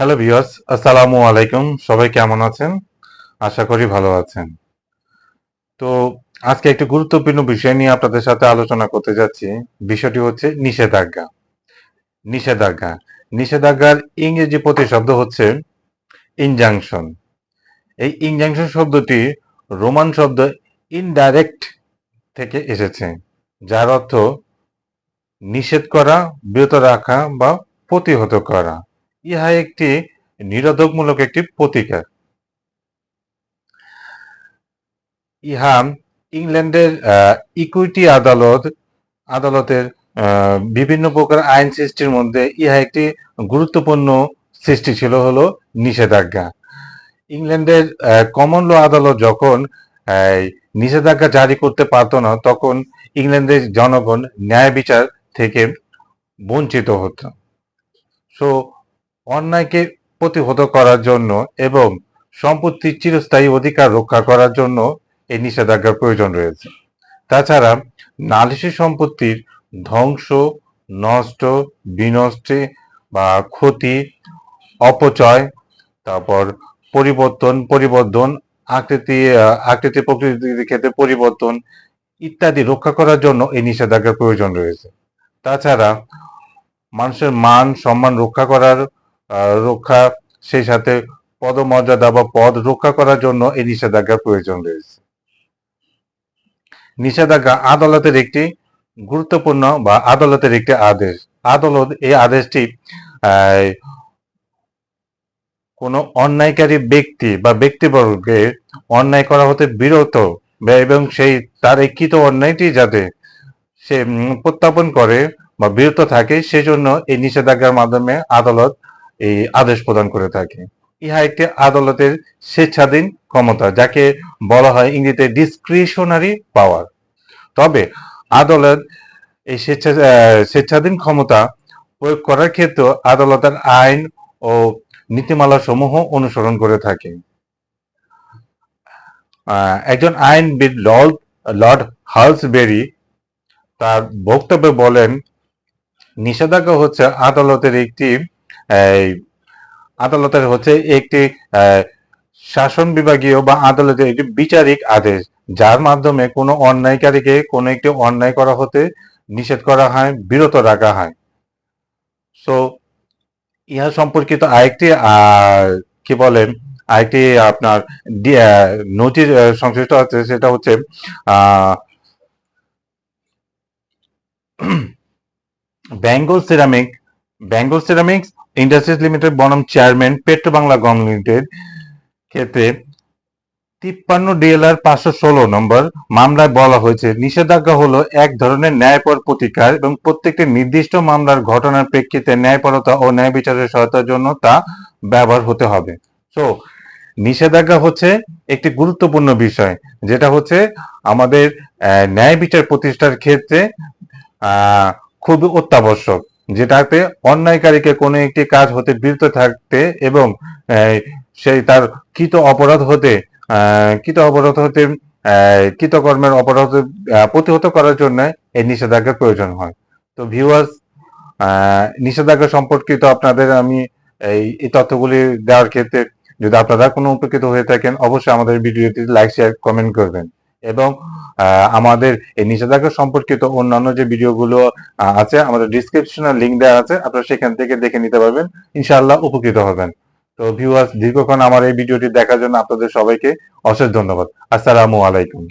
Hello viewers আসসালামু আলাইকুম সবাই কেমন আছেন? আশা করি ভালো আছেন। তো আজকে একটি গুরুত্বপূর্ণ বিষয় নিয়ে আপনাদের সাথে আলোচনা করতে যাচ্ছি। বিষয়টি হচ্ছে নিষেধাজ্ঞা। নিষেধাজ্ঞা। নিষেধাজ্ঞার ইংরেজি প্রতিশব্দ হচ্ছে ইনজাংশন এই ইনজাংশন শব্দটি রোমান শব্দ ইনডাইরেক্ট থেকে এসেছে, যার অর্থ নিষেধ করা, বিরত রাখা বা প্রতিহত করা। ইহা একটি নিরোধকমূলক একটি প্রতিকার। ইহা ইংল্যান্ডের ইকুইটি আদালত, আদালতের বিভিন্ন প্রকার আইন সৃষ্টির মধ্যে ইহা একটি গুরুত্বপূর্ণ সৃষ্টি ছিল হলো নিষেধাজ্ঞা। ইংল্যান্ডের কমন ল আদালত যখন নিষেধাজ্ঞা জারি করতে পারতো না, তখন ইংল্যান্ডের জনগণ ন্যায় বিচার থেকে বঞ্চিত হতো। সো অন্যায়কে প্রতিহত করার জন্য এবং সম্পত্তির চিরস্থায়ী অধিকার রক্ষা করার জন্য এই নিষেধাজ্ঞার প্রয়োজন রয়েছে। তাছাড়া নালিশি সম্পত্তির ধ্বংস, নষ্ট, বিনষ্টে বা ক্ষতি, অপচয়, তারপর পরিবর্তন পরিবর্তন আকৃতি আকৃতি প্রকৃতির ক্ষেত্রে পরিবর্তন ইত্যাদি রক্ষা করার জন্য এই নিষেধাজ্ঞার প্রয়োজন রয়েছে। তাছাড়া মানুষের মান, সম্মান রক্ষা করার রক্ষা, সেই সাথে পদমর্যাদা বা পদ রক্ষা করার জন্য এই নিষেধাজ্ঞার প্রয়োজন রয়েছে। নিষেধাজ্ঞা আদালতের একটি গুরুত্বপূর্ণ বা আদালতের একটি আদেশ। আদালত এই আদেশটি কোনো অন্যায়কারী ব্যক্তি বা ব্যক্তিবর্গকে অন্যায় করা হতে বিরত এবং সেই, তার এই অন্যায়টি যাতে সে প্রত্যাপন করে বা বিরত থাকে, সেজন্য এই নিষেধাজ্ঞার মাধ্যমে আদালত এই আদেশ প্রদান করে থাকে। ইহা একটি আদালতের স্বেচ্ছাধীন ক্ষমতা, যাকে বলা হয় ইংরেজিতে ডিসক্রিশনারি পাওয়ার তবে আদালত এই স্বেচ্ছা স্বেচ্ছাধীন ক্ষমতা প্রয়োগ করার ক্ষেত্রে আদালতের আইন ও নীতিমালা সমূহ অনুসরণ করে থাকে। একজন আইনবিদ লর্ড লর্ড হালসবেরি তার বক্তব্যে বলেন, নিষেধাজ্ঞা হচ্ছে আদালতের একটি আদালতের হচ্ছে একটি শাসন বিভাগীয় বা আদালতের একটি বিচারিক আদেশ, যার মাধ্যমে কোনো অন্যায়কারীকে কোনো একটি অন্যায় করা হতে নিষেধ করা হয়, বিরত রাখা হয়। সো ইহা সম্পর্কিত আরেকটি কি বলেন আরেকটি আপনার নথির সংশ্লিষ্ট আছে, সেটা হচ্ছে Bengal ceramic, Bengal ceramics industries limited বনাম চেয়ারম্যান পেট্রো বাংলা গম লিমিটেড ক্ষেত্রে তিপ্পান্ন ডিএলআর পাঁচশো ষোলো নম্বর মামলায় বলা হয়েছে, নিষেধাজ্ঞা হলো এক ধরনের ন্যায়পর প্রতিকার এবং প্রত্যেকটি নির্দিষ্ট মামলার ঘটনার প্রেক্ষিতে ন্যায়পরতা ও ন্যায় বিচারের সহায়তার জন্য তা ব্যবহার হতে হবে। সো নিষেধাজ্ঞা হচ্ছে একটি গুরুত্বপূর্ণ বিষয়, যেটা হচ্ছে আমাদের ন্যায় বিচার প্রতিষ্ঠার ক্ষেত্রে খুবই অত্যাবশ্যক। যেটাতে অন্যায়কারীকে কোনো একটি কাজ হতে বিরত থাকতে এবং সেই তার কৃত অপরাধ হতে কৃত অপরাধ হতে কৃতকর্মের অপরাধ প্রতিহত করার জন্য এই নিষেধাজ্ঞার প্রয়োজন হয়। তো ভিউয়ার্স নিষেধাজ্ঞা সম্পর্কিত আপনাদের আমি এই তথ্যগুলি দেওয়ার ক্ষেত্রে যদি আপনারা কোনো উপকৃত হয়ে থাকেন, অবশ্যই আমাদের ভিডিওটি লাইক শেয়ার কমেন্ট করবেন। এবং আমাদের এই নিষেধাজ্ঞা সম্পর্কিত অন্যান্য যে ভিডিওগুলো আছে, আমাদের ডিসক্রিপশনে লিঙ্ক দেওয়া আছে, আপনারা সেখান থেকে দেখে নিতে পারবেন, ইনশাআল্লাহ উপকৃত হবেন। তো ভিউয়ার্স দীর্ঘক্ষণ আমার এই ভিডিওটি দেখার জন্য আপনাদের সবাইকে অশেষ ধন্যবাদ। আসসালামু আলাইকুম।